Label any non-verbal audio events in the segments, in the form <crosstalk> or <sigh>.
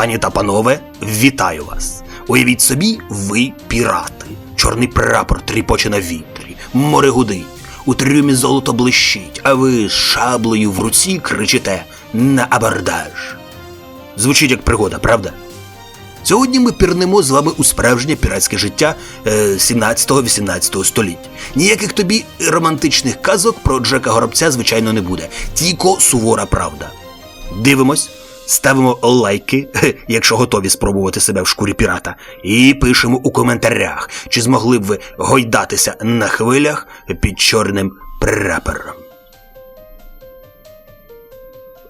Пані та панове, вітаю вас! Уявіть собі, ви пірати. Чорний прапор тріпоче на вітрі, море гудить, у трюмі золото блищить, а ви з шаблею в руці кричите на абордаж. Звучить як пригода, правда? Сьогодні ми пірнемо з вами у справжнє піратське життя е, 17-18 століть. Ніяких тобі романтичних казок про Джека Горобця, звичайно, не буде. Тільки сувора правда. Дивимось, ставимо лайки, <laughs> якщо готові спробувати себе в шкурі пірата, і пишемо у коментарях, чи змогли б ви гойдатися на хвилях під чорним прапором.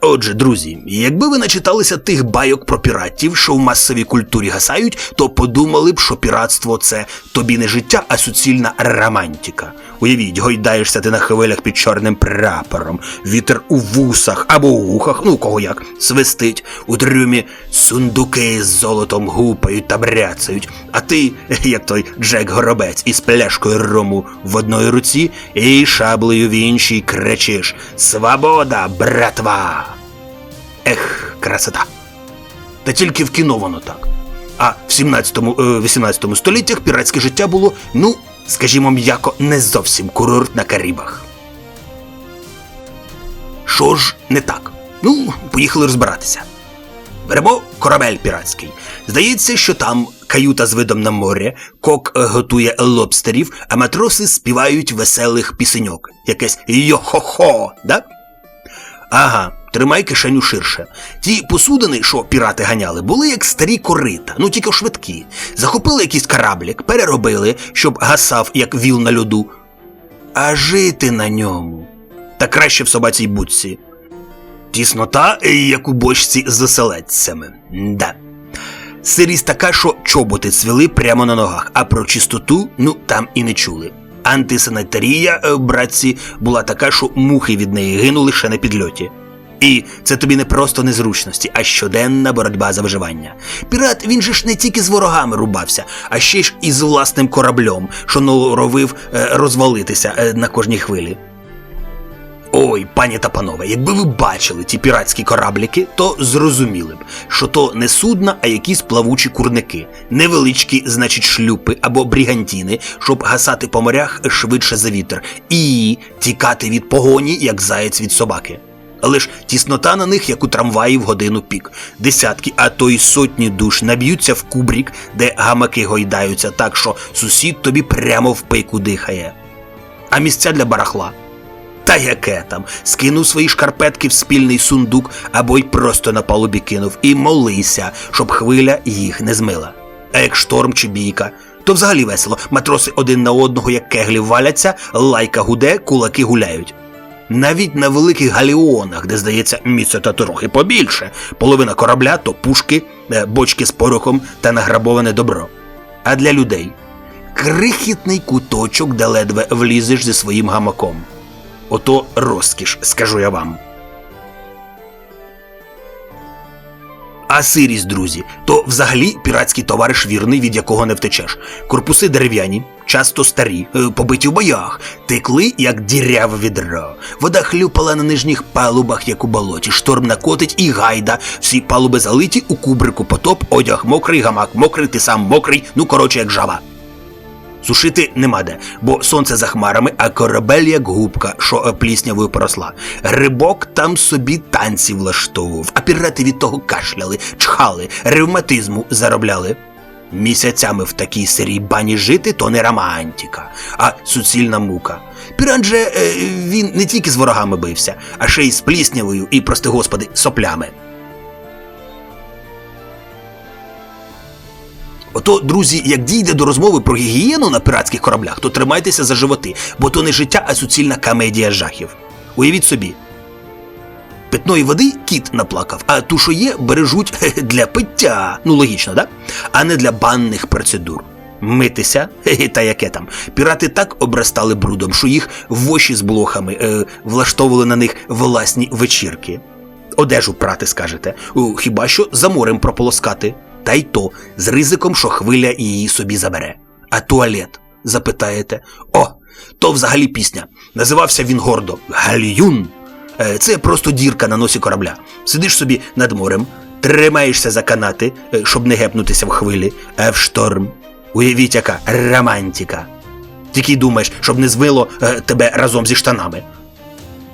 Отже, друзі, якби ви начиталися тих байок про піратів, що в масовій культурі гасають, то подумали б, що піратство це тобі не життя, а суцільна романтика. Уявіть, гойдаєшся ти на хвилях під чорним прапором, вітер у вусах або у вухах, ну кого як, свистить, у трюмі сундуки з золотом гупають та бряцають, а ти, <laughs> як той Джек Горобець, із пляшкою рому в одної руці і шаблею в іншій кричиш Свобода, братва! Ех, красота! Та тільки в кіно воно так. А в 17-18 століттях піратське життя було, ну, скажімо м'яко, не зовсім курорт на Карибах. Що ж не так? Ну, поїхали розбиратися. Беремо корабель піратський. Здається, що там каюта з видом на море, кок е, готує лобстерів, а матроси співають веселих пісеньок. Якесь йо-хо-хо, да? Ага, тримай кишеню ширше. Ті посудини, що пірати ганяли, були як старі корита, ну тільки швидкі. Захопили якийсь кораблік, переробили, щоб гасав, як віл на льоду. А жити на ньому. Та краще в собацій будці. Тіснота, як у бочці з оселедцями. Да. Сирість така, що чоботи цвіли прямо на ногах, а про чистоту, ну там і не чули. Антисанітарія, е, братці, була така, що мухи від неї гинули ще на підльоті. І це тобі не просто незручності, а щоденна боротьба за виживання. Пірат він же ж не тільки з ворогами рубався, а ще ж і з власним кораблем, що норовив е, розвалитися е, на кожній хвилі. Ой, пані та панове, якби ви бачили ті піратські корабліки, то зрозуміли б, що то не судна, а якісь плавучі курники, невеличкі, значить, шлюпи або брігантіни, щоб гасати по морях швидше за вітер, і тікати від погоні, як заєць від собаки. Але ж тіснота на них, як у трамваї в годину пік. Десятки, а то й сотні душ наб'ються в кубрік, де гамаки гойдаються так, що сусід тобі прямо в пику дихає. А місця для барахла. Та яке там, скинув свої шкарпетки в спільний сундук або й просто на палубі кинув і молися, щоб хвиля їх не змила. А як шторм чи бійка, то взагалі весело. Матроси один на одного, як кеглі валяться, лайка гуде, кулаки гуляють. Навіть на великих галіонах, де здається місце та трохи побільше, половина корабля то пушки, е, бочки з порохом та награбоване добро. А для людей крихітний куточок, де ледве влізеш зі своїм гамаком. Ото розкіш, скажу я вам. А сирість, друзі, то взагалі піратський товариш вірний, від якого не втечеш. Корпуси дерев'яні, часто старі, е, побиті в боях, текли, як діряве відро. Вода хлюпала на нижніх палубах, як у болоті, шторм накотить і гайда. Всі палуби залиті, у кубрику потоп, одяг мокрий, гамак мокрий, ти сам мокрий, ну коротше, як жаба. Сушити нема де, бо сонце за хмарами, а корабель як губка, що е, пліснявою поросла. Грибок там собі танці влаштовував, а пірати від того кашляли, чхали, ревматизму заробляли. Місяцями в такій сирій бані жити то не романтика, а суцільна мука. Пірат же е, він не тільки з ворогами бився, а ще й з пліснявою і, прости господи, соплями. Ото, друзі, як дійде до розмови про гігієну на піратських кораблях, то тримайтеся за животи, бо то не життя, а суцільна комедія жахів. Уявіть собі. Питної води кіт наплакав, а ту, що є, бережуть <laughs> для пиття. Ну, логічно, да? А не для банних процедур. Митися, <laughs> та яке там. Пірати так обростали брудом, що їх воші з блохами е, влаштовували на них власні вечірки. Одежу прати, скажете. Хіба що за морем прополоскати. Та й то з ризиком, що хвиля її собі забере. А туалет? запитаєте. О, то взагалі пісня. Називався він гордо Гальюн. Е, Це просто дірка на носі корабля. Сидиш собі над морем, тримаєшся за канати, е, щоб не гепнутися в хвилі, а в шторм. Уявіть, яка романтика. Тільки думаєш, щоб не звило е, тебе разом зі штанами.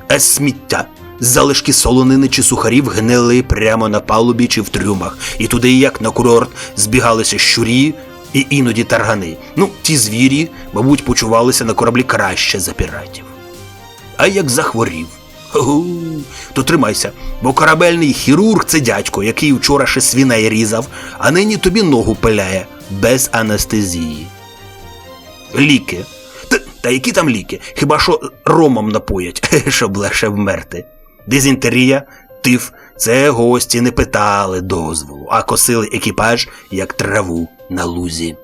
А сміття. Залишки солонини чи сухарів гнили прямо на палубі чи в трюмах, і туди, як на курорт, збігалися щурі і іноді таргани. Ну, ті звірі, мабуть, почувалися на кораблі краще за піратів. А як захворів? Гу, то тримайся, бо корабельний хірург це дядько, який вчора ще свиней різав, а нині тобі ногу пиляє без анестезії. Ліки. Та, та які там ліки? Хіба що ромом напоять, <laughs> щоб легше вмерти. Дизентерія, тиф, це гості не питали дозволу, а косили екіпаж як траву на лузі.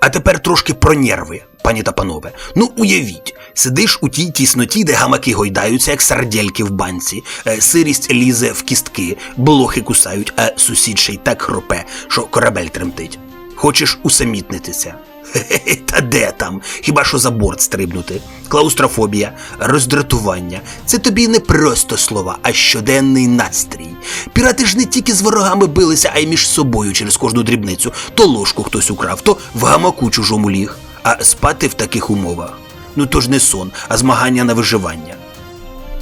А тепер трошки про нерви, пані та панове. Ну, уявіть, сидиш у тій тісноті, де гамаки гойдаються, як сардельки в банці, е, сирість лізе в кістки, блохи кусають, а сусід ще й так хропе, що корабель тремтить. Хочеш усамітнитися? Хе-хе, та де там? Хіба що за борт стрибнути? Клаустрофобія, роздратування це тобі не просто слова, а щоденний настрій. Пірати ж не тільки з ворогами билися, а й між собою через кожну дрібницю. То ложку хтось украв, то в гамаку чужому ліг. А спати в таких умовах. Ну то ж не сон, а змагання на виживання.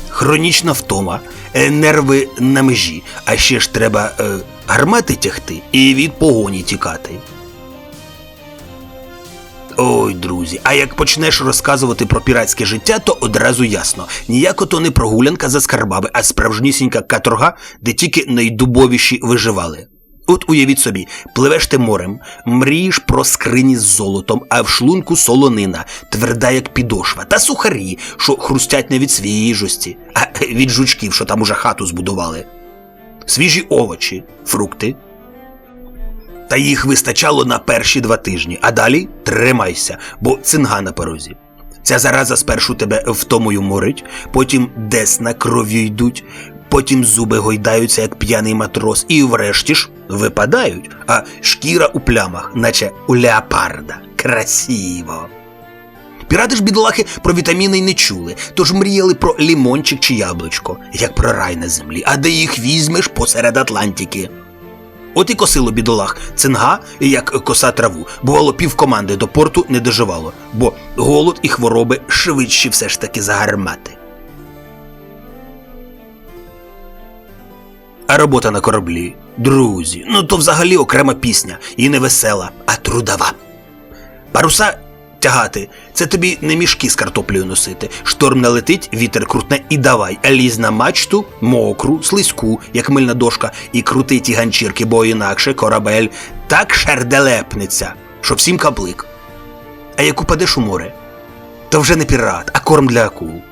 Хронічна втома, е, нерви на межі, а ще ж треба е, гармати тягти і від погоні тікати. Ой, друзі, а як почнеш розказувати про піратське життя, то одразу ясно. Ніяко то не прогулянка за скарбами, а справжнісінька каторга, де тільки найдубовіші виживали. От уявіть собі, пливеш ти морем, мрієш про скрині з золотом, а в шлунку солонина, тверда як підошва, та сухарі, що хрустять не від свіжості, а від жучків, що там уже хату збудували. Свіжі овочі, фрукти, та їх вистачало на перші два тижні, а далі тримайся, бо цинга на порозі. Ця зараза спершу тебе втомою морить, потім десна кров'ю йдуть, потім зуби гойдаються, як п'яний матрос, і врешті ж випадають, а шкіра у плямах, наче у леопарда. Красиво. Пірати ж бідолахи про вітаміни й не чули, тож мріяли про лімончик чи яблучко, як про рай на землі, а де їх візьмеш посеред Атлантики. От і косило бідолах цинга, як коса траву. Бувало, півкоманди до порту не доживало, бо голод і хвороби швидші все ж таки за А робота на кораблі, друзі, ну то взагалі окрема пісня, і не весела, а трудова. Паруса тягати це тобі не мішки з картоплею носити. Шторм налетить, вітер крутне і давай. Лізь на мачту, мокру, слизьку, як мильна дошка, і крути ті ганчірки, бо інакше корабель так шерделепнеться, що всім каблик. А як упадеш у море, то вже не пірат, а корм для акул.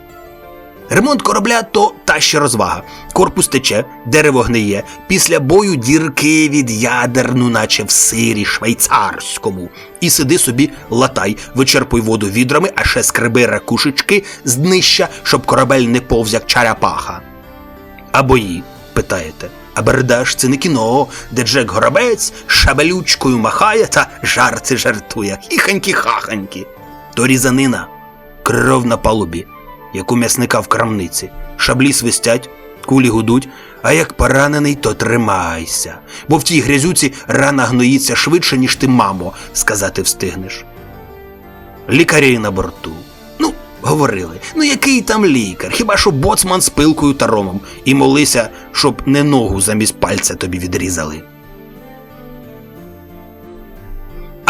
Ремонт корабля то та ще розвага. Корпус тече, дерево гниє, після бою дірки від ядер, ну наче в сирі швейцарському. І сиди собі, латай, вичерпуй воду відрами, а ще скреби ракушечки з днища, щоб корабель не повз як чаряпаха. А бої, питаєте, а бердаш це не кіно, де Джек Горобець шабелючкою махає та жарти жартує. Хіханькі-хаханькі. То різанина, кров на палубі як у м'ясника в крамниці. Шаблі свистять, кулі гудуть, а як поранений, то тримайся. Бо в тій грязюці рана гноїться швидше, ніж ти, мамо, сказати встигнеш. Лікарі на борту. Ну, говорили, ну який там лікар? Хіба що боцман з пилкою та ромом, і молися, щоб не ногу замість пальця тобі відрізали.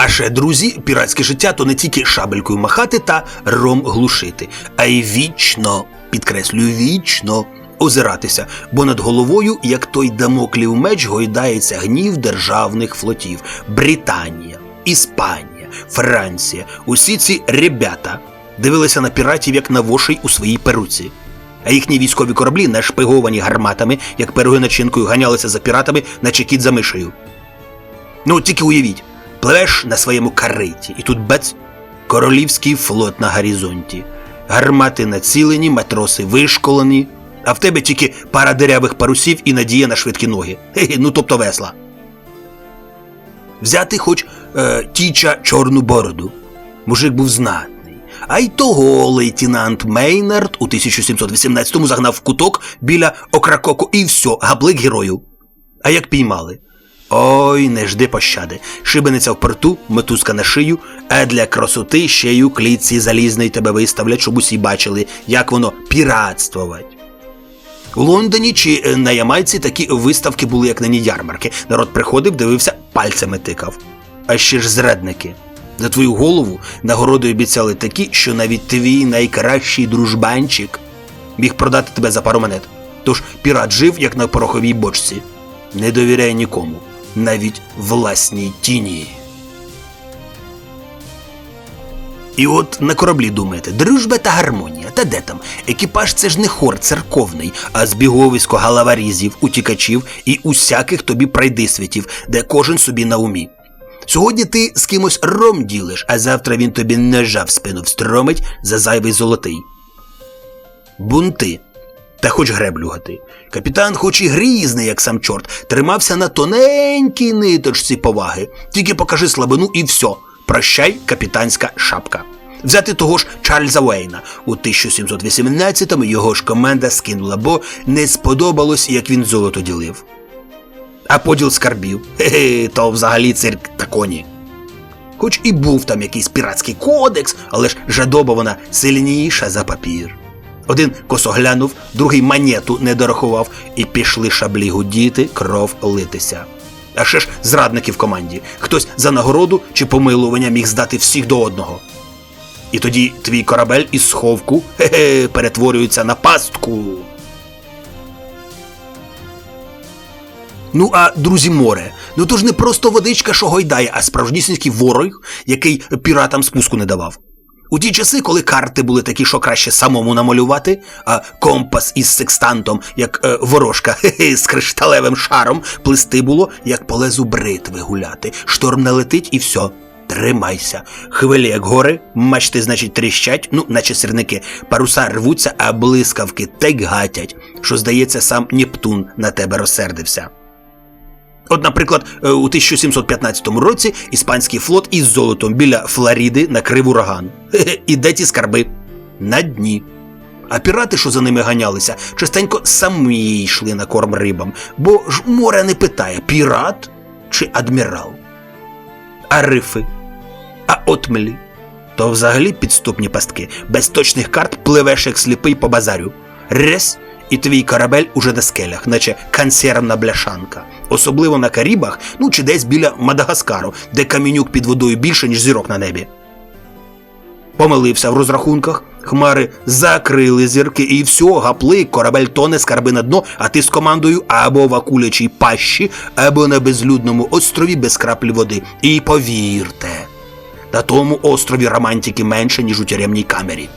А ще, друзі, піратське життя то не тільки шабелькою махати та ром глушити, а й вічно, підкреслюю, вічно озиратися, бо над головою, як той дамоклів меч, гойдається гнів державних флотів Британія, Іспанія, Франція. Усі ці ребята дивилися на піратів як на вошей у своїй перуці. А їхні військові кораблі, нашпиговані гарматами, як пироги начинкою, ганялися за піратами, наче кіт за мишею. Ну, тільки уявіть, пливеш на своєму кариті, і тут бец королівський флот на горизонті. Гармати націлені, матроси вишколені, а в тебе тільки пара деревих парусів і надія на швидкі ноги. Хе-хе, ну тобто весла. Взяти хоч е, тіча чорну бороду. Мужик був знатний. А й того лейтенант Мейнард у 1718-му загнав в куток біля Окракоку і все, габлик герою. А як піймали? Ой, не жди пощади. Шибениця в порту, мотузка на шию, а для красоти ще й у клітці залізної тебе виставлять, щоб усі бачили, як воно піратствувати. У Лондоні чи е, на Ямайці такі виставки були, як нині ярмарки. Народ приходив, дивився, пальцями тикав. А ще ж зрадники. За твою голову нагороди обіцяли такі, що навіть твій найкращий дружбанчик міг продати тебе за пару монет. Тож пірат жив, як на пороховій бочці. Не довіряй нікому, навіть власній тіні. І от на кораблі думаєте, дружба та гармонія, та де там? Екіпаж це ж не хор церковний, а збіговисько галаварізів, утікачів і усяких тобі прайдисвітів, де кожен собі на умі. Сьогодні ти з кимось ром ділиш, а завтра він тобі ножа в спину встромить за зайвий золотий. Бунти. Та хоч греблюгати. Капітан, хоч і грізний, як сам чорт, тримався на тоненькій ниточці поваги. Тільки покажи слабину і все. Прощай, капітанська шапка. Взяти того ж Чарльза Уейна. У 1718-му його ж команда скинула, бо не сподобалось, як він золото ділив. А поділ скарбів. Хе-хе, то взагалі цирк та коні. Хоч і був там якийсь піратський кодекс, але ж жадоба вона сильніша за папір. Один косо глянув, другий монету не дорахував, і пішли шаблі гудіти, кров литися. А ще ж зрадники в команді. Хтось за нагороду чи помилування міг здати всіх до одного. І тоді твій корабель із сховку хе-хе, перетворюється на пастку. Ну, а друзі, море. Ну то ж не просто водичка, що гойдає, а справжнісінький ворог, який піратам спуску не давав. У ті часи, коли карти були такі, що краще самому намалювати, а компас із секстантом, як е, ворожка <laughs> з кришталевим шаром, плисти було, як по лезу бритви гуляти. Шторм налетить і все. Тримайся. Хвилі, як гори, мачти, значить, тріщать, ну, наче сірники, паруса рвуться, а блискавки так гатять, що, здається, сам Нептун на тебе розсердився. От, наприклад, е, у 1715 році іспанський флот із золотом біля Флоріди накрив ураган. Хе-хе, І де ті скарби? На дні. А пірати, що за ними ганялися, частенько самі йшли на корм рибам, бо ж море не питає, пірат чи адмірал. А рифи, а отмелі. То взагалі підступні пастки. Без точних карт пливеш як сліпий по базарю. Рез, і твій корабель уже на скелях, наче консервна бляшанка. Особливо на Карібах, ну чи десь біля Мадагаскару, де камінюк під водою більше, ніж зірок на небі. Помилився в розрахунках, хмари закрили зірки, і все, гаплик, корабель тоне скарби на дно, а ти з командою або в акулячій пащі, або на безлюдному острові без краплі води. І повірте, на тому острові романтики менше, ніж у тюремній камері.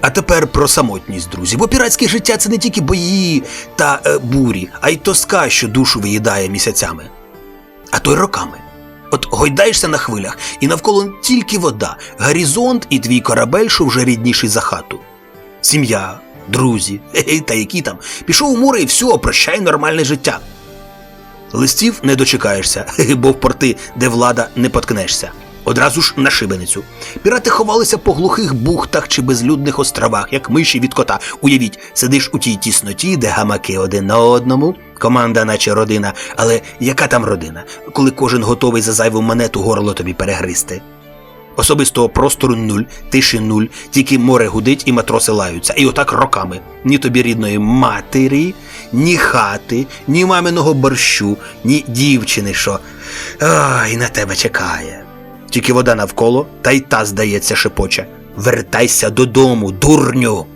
А тепер про самотність, друзі. Бо піратське життя це не тільки бої та е, бурі, а й тоска, що душу виїдає місяцями, а то й роками. От гойдаєшся на хвилях, і навколо тільки вода, горизонт і твій корабель, що вже рідніший за хату. Сім'я, друзі, <laughs> та які там. Пішов у море і все, прощай нормальне життя. Листів не дочекаєшся, <laughs> бо в порти, де влада, не поткнешся. Одразу ж на шибеницю. Пірати ховалися по глухих бухтах чи безлюдних островах, як миші від кота. Уявіть, сидиш у тій тісноті, де гамаки один на одному, команда, наче родина. Але яка там родина, коли кожен готовий за зайву монету горло тобі перегризти? Особистого простору нуль, тиші нуль, тільки море гудить і матроси лаються. І отак роками. Ні тобі рідної матері, ні хати, ні маминого борщу, ні дівчини, що ай, на тебе чекає. Тільки вода навколо, та й та, здається, шепоче. Вертайся додому, дурню.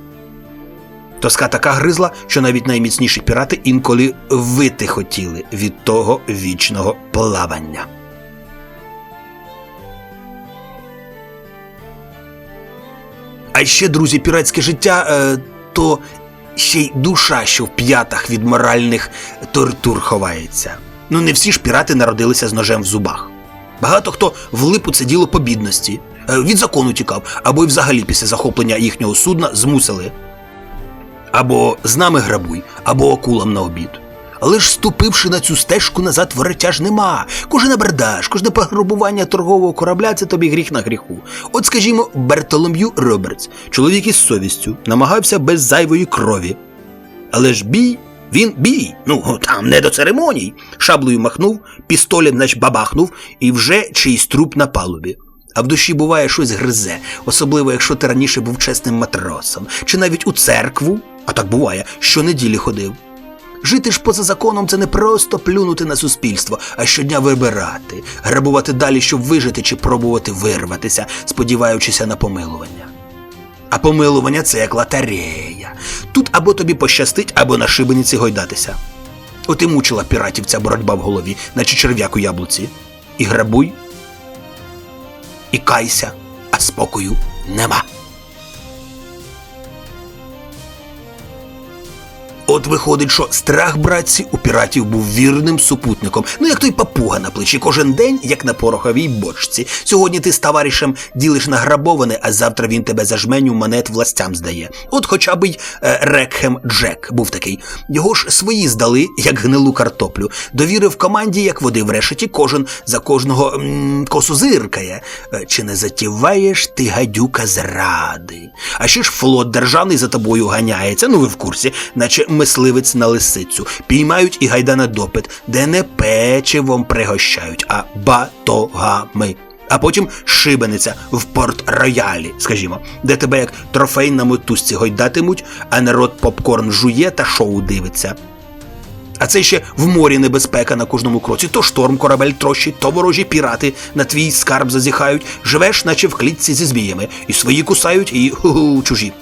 Тоска така гризла, що навіть найміцніші пірати інколи вити хотіли від того вічного плавання. А ще, друзі, піратське життя е, то ще й душа, що в п'ятах від моральних тортур ховається. Ну, не всі ж пірати народилися з ножем в зубах. Багато хто влип у це діло по бідності, е, від закону тікав, або й взагалі після захоплення їхнього судна змусили. Або з нами грабуй, або акулам на обід. Але ж ступивши на цю стежку назад вороття ж нема. Кожен абердаж, кожне пограбування торгового корабля це тобі гріх на гріху. От, скажімо, Бертолом'ю Робертс, чоловік із совістю, намагався без зайвої крові. Але ж бій, він бій. Ну, там не до церемоній. Шаблею махнув, пістолем нач бабахнув, і вже чийсь труп на палубі. А в душі буває щось гризе, особливо якщо ти раніше був чесним матросом, чи навіть у церкву, а так буває, щонеділі ходив. Жити ж поза законом це не просто плюнути на суспільство, а щодня вибирати, грабувати далі, щоб вижити чи пробувати вирватися, сподіваючися на помилування. А помилування це як лотерея. Тут або тобі пощастить, або на шибениці гойдатися. От і мучила піратів ця боротьба в голові, наче черв'як у яблуці. І грабуй, і кайся, а спокою нема. От виходить, що страх братці у піратів був вірним супутником. Ну як той папуга на плечі кожен день, як на пороховій бочці. Сьогодні ти з товаришем ділиш награбоване, а завтра він тебе за жменю монет властям здає. От хоча б й е, Рекхем Джек був такий. Його ж свої здали, як гнилу картоплю. Довірив команді, як води в решеті, кожен за кожного м, косу зиркає. Е, Чи не затіваєш ти гадюка зради? А ще ж флот державний за тобою ганяється, ну ви в курсі, наче мисливець на лисицю. Піймають і гайда на допит, де не печивом пригощають, а батогами. А потім шибениця в порт-роялі, скажімо, де тебе як трофей на мотузці гойдатимуть, а народ попкорн жує та шоу дивиться. А це ще в морі небезпека на кожному кроці. То шторм корабель трощить, то ворожі пірати на твій скарб зазіхають, живеш, наче в клітці зі зміями, і свої кусають, і ху-ху, чужі.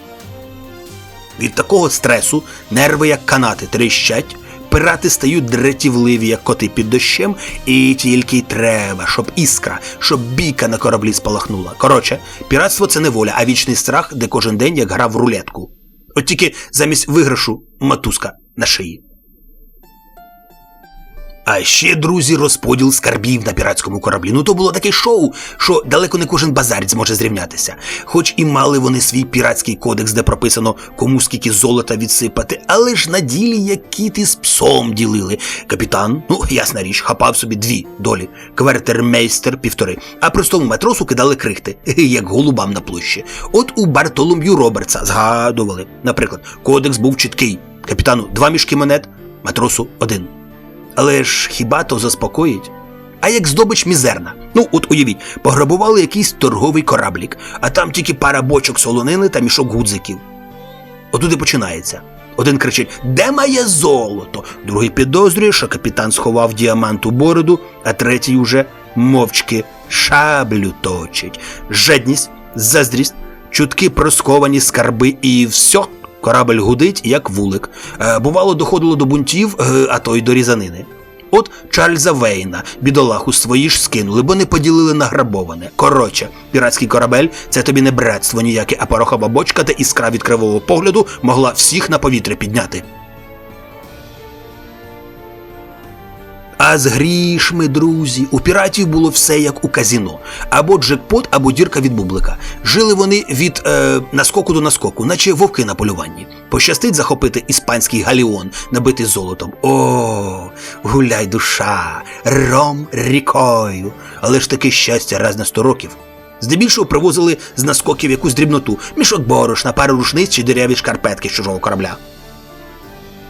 Від такого стресу нерви, як канати, тріщать, пирати стають дратівливі, як коти під дощем, і тільки й треба, щоб іскра, щоб бійка на кораблі спалахнула. Коротше, піратство це не воля, а вічний страх, де кожен день як гра в рулетку. От тільки замість виграшу матузка на шиї. А ще, друзі, розподіл скарбів на піратському кораблі. Ну то було таке шоу, що далеко не кожен базарець зможе зрівнятися. Хоч і мали вони свій піратський кодекс, де прописано кому скільки золота відсипати, але ж на ділі як кіти з псом ділили. Капітан, ну ясна річ, хапав собі дві долі, квартермейстер півтори, а простому матросу кидали крихти, <laughs> як голубам на площі. От у Бартолом'ю Робертса згадували. Наприклад, кодекс був чіткий: капітану два мішки монет, матросу один. Але ж хіба то заспокоїть? А як здобич мізерна. Ну, от уявіть, пограбували якийсь торговий кораблік, а там тільки пара бочок солонини та мішок гудзиків. Отуди починається. Один кричить: Де моє золото? Другий підозрює, що капітан сховав діамант у бороду, а третій уже мовчки шаблю точить. Жадність, заздрість, чутки про сховані скарби і все. Корабель гудить, як вулик. Е, бувало, доходило до бунтів, е, а то й до різанини. От Чарльза Вейна, бідолаху свої ж скинули, бо не поділили награбоване. Коротше, піратський корабель це тобі не братство ніяке, а порохова бочка та іскра від кривого погляду могла всіх на повітря підняти. А з грішми, друзі, у піратів було все як у казіно. Або джекпот, або дірка від бублика. Жили вони від е, наскоку до наскоку, наче вовки на полюванні. Пощастить захопити іспанський галіон, набитий золотом. О, гуляй душа, ром рікою. Але ж таке щастя раз на сто років. Здебільшого привозили з наскоків якусь дрібноту, мішок борошна, пару рушниць чи дереві шкарпетки з чужого корабля.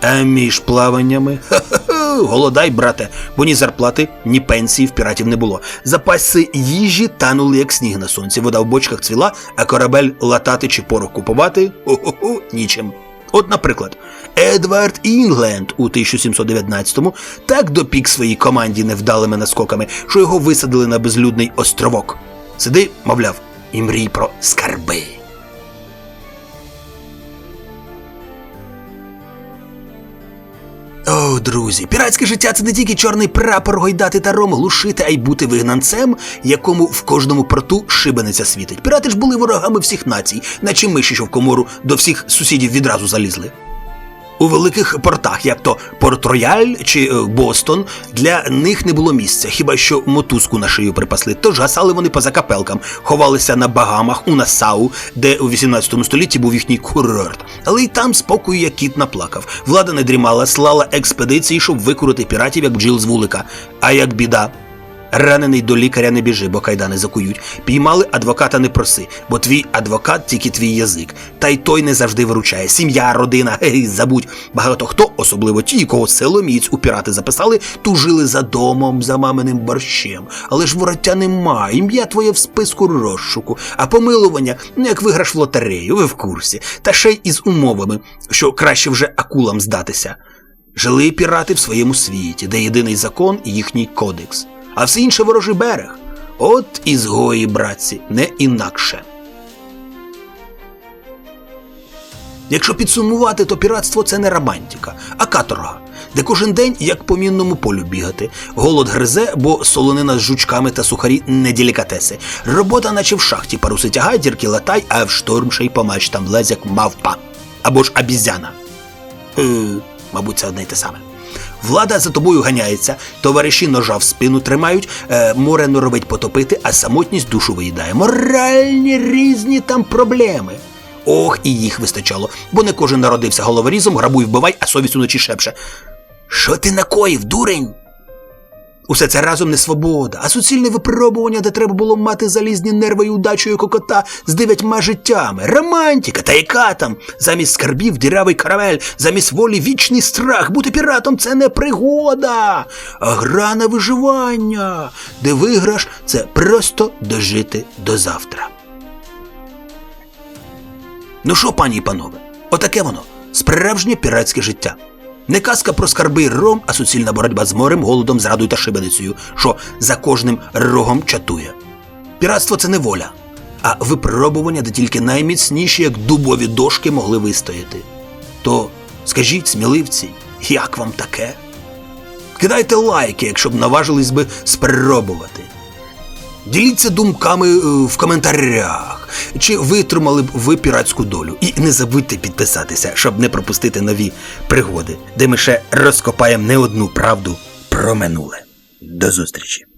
А між плаваннями ха-ха-ха, <laughs> голодай, брате, бо ні зарплати, ні пенсії в піратів не було. Запаси їжі танули, як сніг на сонці. Вода в бочках цвіла, а корабель латати чи порох купувати хо-хо-хо, нічим. От, наприклад, Едвард Інгленд у 1719-му так допік своїй команді невдалими наскоками, що його висадили на безлюдний островок. Сиди, мовляв, і мрій про скарби. Друзі, піратське життя це не тільки чорний прапор гойдати та ром глушити, а й бути вигнанцем, якому в кожному порту шибениця світить. Пірати ж були ворогами всіх націй, наче миші, що в комору до всіх сусідів відразу залізли. У великих портах, як то Порт-Рояль чи е, Бостон, для них не було місця, хіба що мотузку на шию припасли. Тож гасали вони поза капелкам, ховалися на Багамах, у Насау, де у 18 столітті був їхній курорт. Але й там спокою як кіт наплакав. Влада не дрімала, слала експедиції, щоб викурити піратів, як бджіл з вулика. А як біда. Ранений до лікаря не біжи, бо кайдани закують. Піймали адвоката не проси, бо твій адвокат тільки твій язик. Та й той не завжди виручає. Сім'я, родина, <laughs> гей, забудь. Багато хто, особливо ті, кого силоміць у пірати записали, тужили за домом, за маминим борщем. Але ж вороття нема, ім'я твоє в списку розшуку, а помилування, ну як виграш в лотерею, ви в курсі, та ще й із умовами, що краще вже акулам здатися. Жили пірати в своєму світі, де єдиний закон і їхній кодекс, а все інше ворожий берег. От ізгої, братці, не інакше. Якщо підсумувати, то піратство це не романтика, а каторга, де кожен день як по мінному полю бігати. Голод гризе, бо солонина з жучками та сухарі не делікатеси. Робота, наче в шахті, паруси тягай, дірки латай, а в шторм ще й по мачтам лезь як мавпа. Або ж обізяна. Е, мабуть, це одне й те саме. Влада за тобою ганяється, товариші ножа в спину тримають, е, море норовить потопити, а самотність душу виїдає. Моральні різні там проблеми. Ох, і їх вистачало, бо не кожен народився головорізом, грабуй вбивай, а совість уночі шепше. Що ти накоїв, дурень? Усе це разом не свобода, а суцільне випробування, де треба було мати залізні нерви і удачою кокота з дев'ятьма життями. Романтика, та яка там? Замість скарбів дірявий каравель, замість волі вічний страх. Бути піратом це не пригода, а гра на виживання, де виграш це просто дожити до завтра. Ну що, пані і панове, отаке воно справжнє піратське життя. Не казка про скарби ром, а суцільна боротьба з морем, голодом, зрадою та шибеницею, що за кожним рогом чатує. Піратство це не воля, а випробування, де тільки найміцніші, як дубові дошки, могли вистояти. То скажіть, сміливці, як вам таке? Кидайте лайки, якщо б наважились би спробувати. Діліться думками е, в коментарях, чи витримали б ви піратську долю. І не забудьте підписатися, щоб не пропустити нові пригоди, де ми ще розкопаємо не одну правду про минуле. До зустрічі!